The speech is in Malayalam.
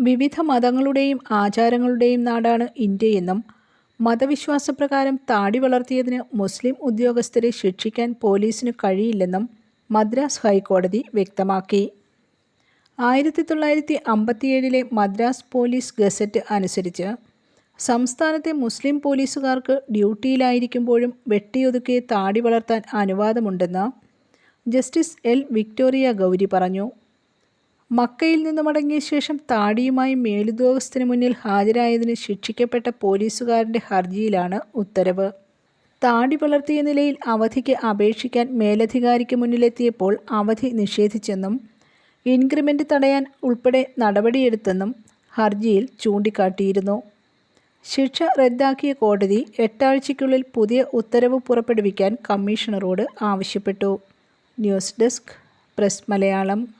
വിവിധ മതങ്ങളുടെയും ആചാരങ്ങളുടെയും നാടാണ് ഇന്ത്യയെന്നും മതവിശ്വാസപ്രകാരം താടി വളർത്തിയതിന് മുസ്ലിം ഉദ്യോഗസ്ഥരെ ശിക്ഷിക്കാൻ പോലീസിന് കഴിയില്ലെന്നും മദ്രാസ് ഹൈക്കോടതി വ്യക്തമാക്കി. ആയിരത്തി തൊള്ളായിരത്തി അമ്പത്തിയേഴിലെ മദ്രാസ് പോലീസ് ഗസറ്റ് അനുസരിച്ച് സംസ്ഥാനത്തെ മുസ്ലിം പോലീസുകാർക്ക് ഡ്യൂട്ടിയിലായിരിക്കുമ്പോഴും വെട്ടിയൊതുക്കിയ താടി വളർത്താൻ അനുവാദമുണ്ടെന്ന് ജസ്റ്റിസ് എൽ വിക്ടോറിയ ഗൗരി പറഞ്ഞു. മക്കയിൽ നിന്ന് മടങ്ങിയ ശേഷം താടിയുമായി മേലുദ്യോഗസ്ഥന് മുന്നിൽ ഹാജരായതിന് ശിക്ഷിക്കപ്പെട്ട പോലീസുകാരന്റെ ഹർജിയിലാണ് ഉത്തരവ്. താടി വളർത്തിയ നിലയിൽ അവധിക്ക് അപേക്ഷിക്കാൻ മേലധികാരിക്ക് മുന്നിലെത്തിയപ്പോൾ അവധി നിഷേധിച്ചെന്നും ഇൻക്രിമെന്റ് തടയാൻ ഉൾപ്പെടെ നടപടിയെടുത്തെന്നും ഹർജിയിൽ ചൂണ്ടിക്കാട്ടിയിരുന്നു. ശിക്ഷ റദ്ദാക്കിയ കോടതി എട്ടാഴ്ചയ്ക്കുള്ളിൽ പുതിയ ഉത്തരവ് പുറപ്പെടുവിക്കാൻ കമ്മീഷണറോട് ആവശ്യപ്പെട്ടു. News desk press Malayalam.